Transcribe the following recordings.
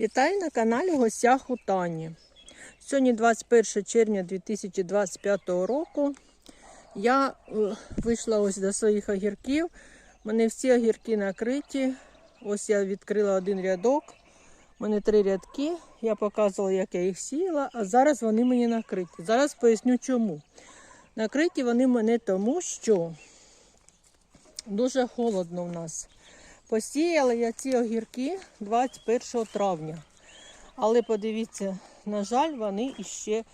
Вітаю на каналі Гостях у Тані. Сьогодні 21 червня 2025 року. Я е, вийшла ось до своїх огірків. У мене всі огірки накриті. Ось я відкрила один рядок. У мене три рядки. Я показувала, як я їх сіяла, а зараз вони мені накриті. Зараз поясню чому. Накриті вони мене тому, що дуже холодно в нас. Посіяла я ці огірки 21 травня. Але подивіться, на жаль, вони іще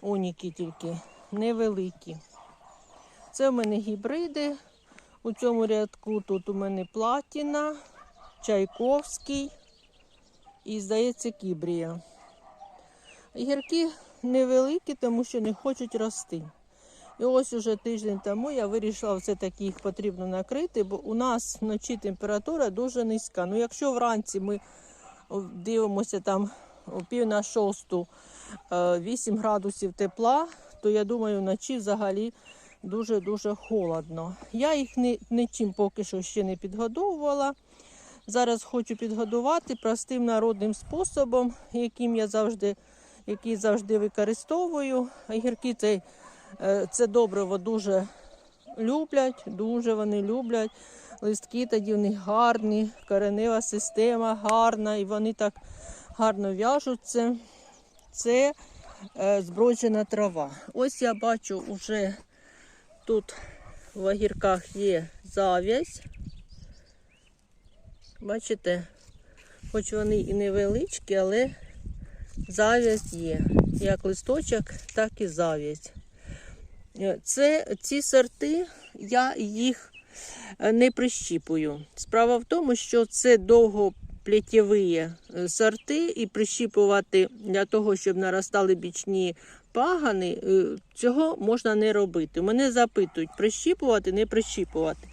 уніки тільки невеликі. Це в мене гібриди. У цьому рядку тут у мене платіна, чайковський і, здається, кібрія. Гірки невеликі, тому що не хочуть рости. І ось уже тиждень тому я вирішила все-таки їх потрібно накрити, бо у нас вночі температура дуже низька. Ну, якщо вранці ми дивимося там о пів на шосту е, 8 градусів тепла, то я думаю, вночі взагалі дуже-дуже холодно. Я їх ні, нічим поки що ще не підгодовувала. Зараз хочу підгодувати простим народним способом, яким я завжди, який завжди використовую. Огірки цей Е, Це добриво дуже люблять, дуже вони люблять. Листки тоді в них гарні, коренева система гарна, і вони так гарно в'яжуться. Це е, зброджена трава. Ось я бачу, вже тут в огірках є зав'язь. Бачите, хоч вони і невеличкі, але зав'язь є. Як листочок, так і зав'язь. Е, Це ці сорти, я їх е, не прищіпую. Справа в тому, що це довгоплетєві е, сорти, і прищіпувати для того, щоб наростали бічні пагани, цього можна не робити. Мене запитують, прищіпувати, не прищіпувати.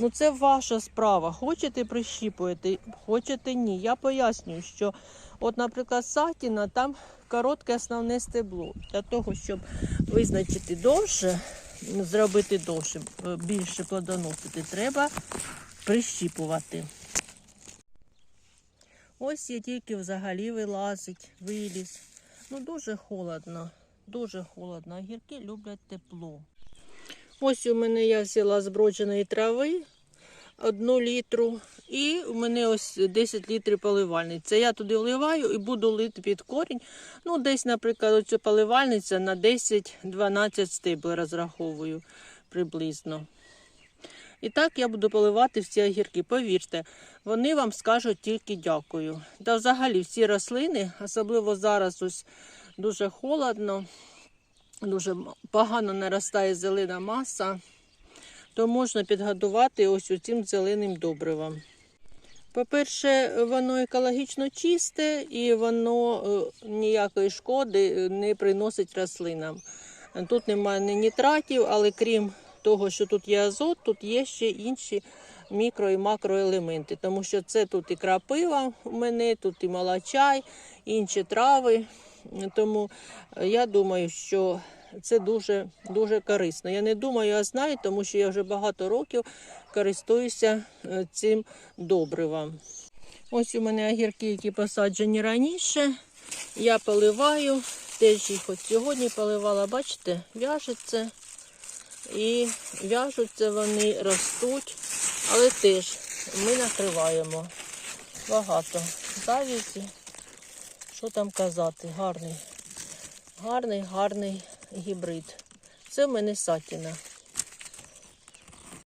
Ну, це ваша справа. Хочете прищіпуєте, хочете ні. Я пояснюю, що, от, наприклад, сатіна, там коротке основне стебло. Для того, щоб визначити довше, зробити довше, е, більше плодоносити, треба прищіпувати. Ось я тільки взагалі вилазить, виліз. Ну, дуже холодно, дуже холодно. Гірки люблять тепло. Ось у мене я взяла збродженої трави одну літру. І у мене ось 10 літрів поливальниць. Це я туди вливаю і буду лити під корінь. Ну, десь, наприклад, оцю поливальниця на 10-12 стебл розраховую приблизно. І так я буду поливати всі огірки. Повірте, вони вам скажуть тільки дякую. Та взагалі всі рослини, особливо зараз ось дуже холодно, дуже погано наростає зелена маса то можна підгодувати ось цим зеленим добривом. По-перше, воно екологічно чисте і воно е, ніякої шкоди не приносить рослинам. Тут немає ні нітратів, але крім того, що тут є азот, тут є ще інші мікро і макроелементи, тому що це тут і крапива у мене, тут і молочай, інші трави. Тому я думаю, що це дуже дуже корисно. Я не думаю, а знаю, тому що я вже багато років користуюся е, цим добривом. Ось у мене огірки, які посаджені раніше. Я поливаю, теж їх от сьогодні поливала, бачите, в'яжеться. І в'яжуться вони, ростуть, але теж ми накриваємо багато завізі. Що там казати? Гарний, гарний, гарний гібрид. Це в мене сатіна.